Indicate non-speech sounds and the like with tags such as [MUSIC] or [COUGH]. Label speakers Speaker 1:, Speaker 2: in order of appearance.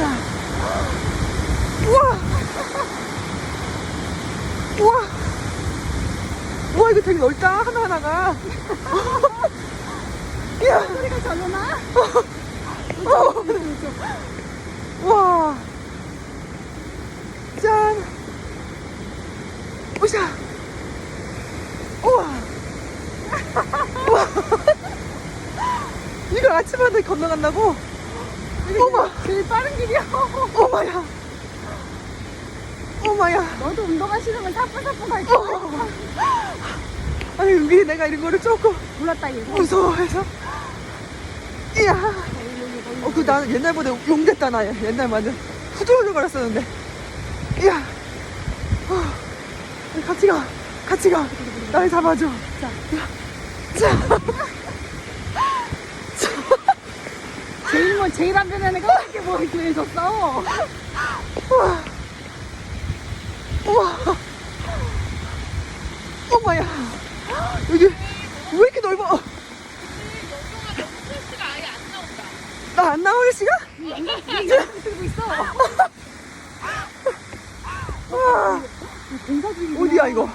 Speaker 1: 자. 우와! 우와! 우와, 이거 되게 넓다, 하나하나가. 이야!
Speaker 2: 소리가 절로 나?
Speaker 1: 어. 와. 짠. 오샤. 우와. 우와. [LAUGHS] 이걸 아침마다 건너간다고? 어머,
Speaker 2: 제일 빠른 길이야.
Speaker 1: 어머야. 어머야.
Speaker 2: 너도 운동하시려면 사뿐사뿐 갈 거야.
Speaker 1: 어. 아니, 여기 내가 이런 거를 조금
Speaker 2: 몰랐다, 얘.
Speaker 1: 무서워해서. 이야. 어, 그 나는 옛날보다 용됐다, 나. 옛날 완전 후들후들거렸었는데. 이야. 어, 같이 가. 같이 가. 날 잡아줘.
Speaker 2: 자.
Speaker 1: 야. 자.
Speaker 2: 제일 뭐, 제일 안 변한 애가 왜 이렇게 뭐 구해줬어?
Speaker 1: 우와. 우와. 엄마야. 여기 왜 이렇게 넓어? 나 안 나오는 시간?
Speaker 2: 들고 있어.
Speaker 1: 와.
Speaker 2: 공사길이
Speaker 1: 어디야, 이거?